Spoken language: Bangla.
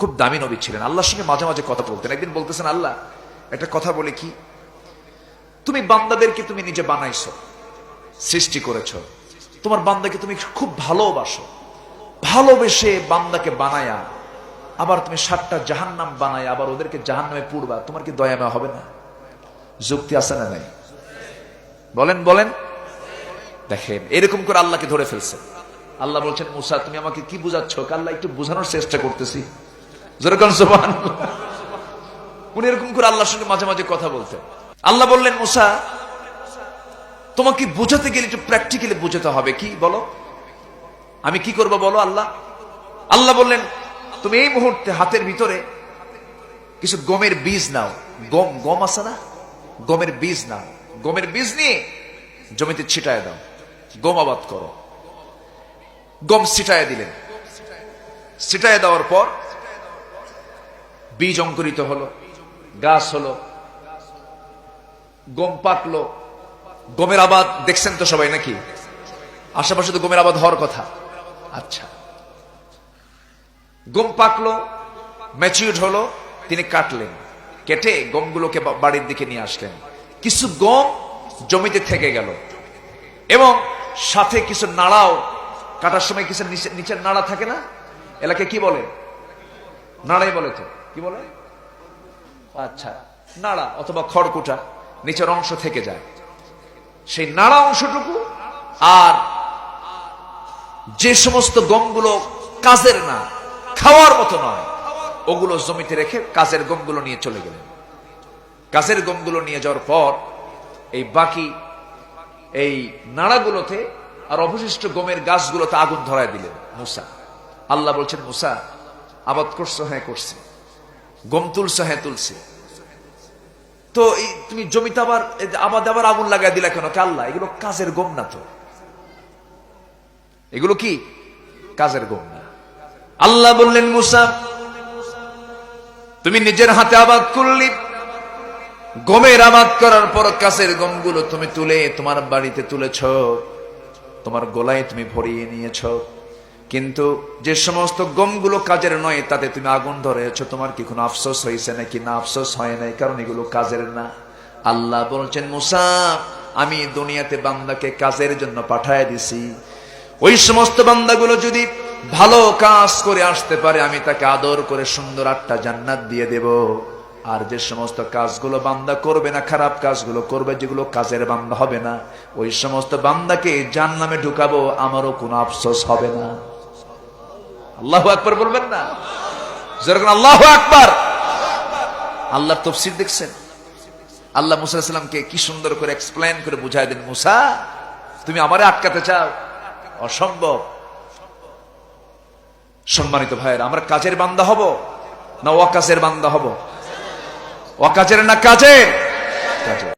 খুব দামি নবী ছিলেন। আল্লাহর সঙ্গে মাঝে মাঝে কথা বলতেন। একদিন বলতেছেন, আল্লাহ, একটা কথা বলে কি? তুমি বান্দাদেরকে তুমি নিজে বানাইছো, সৃষ্টি করেছ। তোমার বান্দাকে তুমি খুব ভালোবাসো। ভালোবেসে বান্দাকে বানায়া, আবার তুমি সাতটা জাহান্নাম বানায়, আবার ওদেরকে জাহান্নামে পুড়বা। তোমার কি দয়াময় হবে না? যুক্তি আছে না নাই? বলেন বলেন। দেখেন, এরকম করে আল্লাহকে ধরে ফেলছে। আল্লাহ বলছেন, মুসা, তুমি আমাকে কি বুঝাচ্ছ? আল্লাহ একটু বোঝানোর চেষ্টা করতেছি। যেরকম সোবান উনি এরকম করে আল্লাহর সঙ্গে মাঝে মাঝে কথা বলতেন। আল্লাহ বললেন, মুসা, তোমাকে বোঝাতে গেলে একটু প্র্যাকটিক্যালি বোঝাতে হবে কি, বলো? আমি কি করব বলো আল্লাহ? আল্লাহ বললেন, তুমি এই মুহূর্তে হাতের ভিতরে কিছু গমের বীজ নাও। গম গম আছে না? গমের বীজ নাও। গমের বীজ নিয়ে জমিতে ছিটায় দাও। গম আবাদ করো। গম ছিটায় দিলেন। ছিটায় দেওয়ার পর বীজ অঙ্কুরিত হলো, গাছ হলো, গম পাকলো, গমের আবাদ দেখছেন তো সবাই নাকি? আশেপাশে তো গমের আবাদ হওয়ার কথা। আচ্ছা। গম পাকলো ম্যাচিউর হলো, তিনি কাটলেন, কেটে গমগুলোকে বাড়ির দিকে নিয়ে আসলেন। কিছু গম জমিতে থেকে গেল এবং সাথে কিছু নাড়াও, কাটার সময় কিছু নিচে- নিচের নাড়া থাকে না? এলাকায় কি বলে? নাড়াই বলে তো। কি বলে? আচ্ছা নাড়া অথবা খড়কুটা নিচের অংশ থেকে যায়। সেই নাড়া অংশটুকু আর যে সমস্ত গমগুলো কাজের না, খাওয়ার মতো নয়, ওগুলো জমিতে রেখে কাজের গমগুলো নিয়ে চলে গেলেন। কাজের গমগুলো নিয়ে যাওয়ার পর এই বাকি এই নাড়াগুলোতে আর অবশিষ্ট গমের গাছগুলোতে আগুন ধরায় দিলেন মুসা। আল্লাহ বলছেন, মুসা, আবাদ করছ? হ্যাঁ করছি। গম তুলছো হ্যাঁ তুলছি। তো তুমি জমিতে আবার আবাদ আবার আগুন লাগাই দিলা কেন? কে আল্লাহ? এগুলো কাজের গম না তো। এগুলো কি? কাজের গম না। আল্লাহ বললেন, মুসা, তুমি নিজের হাতে আবাদ করলি। গমের আবাদ করার পর কাছের গমগুলো তুমি তুলে তোমার বাড়িতে তুলেছ। তোমার গোলায় তুমি ভরিয়ে নিয়েছ। কিন্তু যে সমস্ত গমগুলো কাজের নয়, তাতে তুমি আগুন ধরেছ। তোমার কি কোনো আফসোস হয়েছে নাকি? না, আফসোস হয় নাই, কারণ এগুলো কাজের না। আল্লাহ বলছেন, মুসা, আমি দুনিয়াতে বান্দাকে কাজের জন্য পাঠায় দিছি। ওই সমস্ত বান্দাগুলো যদি ভালো কাজ করে আসতে পারে, আমি তাকে আদর করে সুন্দর আটটা জান্নাত দিয়ে দেব। আর যে সমস্ত কাজগুলো বান্দা করবে না, খারাপ কাজগুলো করবে, যেগুলো কাজের বান্দা হবে না, ওই সমস্ত বান্দাকে জান্নামে ঢুকাবো, আমারও কোনো আফসোস হবে না। আল্লাহ আকবার বলবেন না। যেরকম আল্লাহ আকবার। আল্লাহ তফসির দেখছেন। আল্লাহ মুসা সাল্লামকে কি সুন্দর করে এক্সপ্লেন করে বুঝাই দেন, মুসা, তুমি আমারে আটকাতে চাও? অসম্ভব। সম্মানিত ভাইয়ের, আমরা কাজের বান্দা হব না ওয়াকাজের বান্দা হব? ওয়াকাজের না কাজের? কাজের।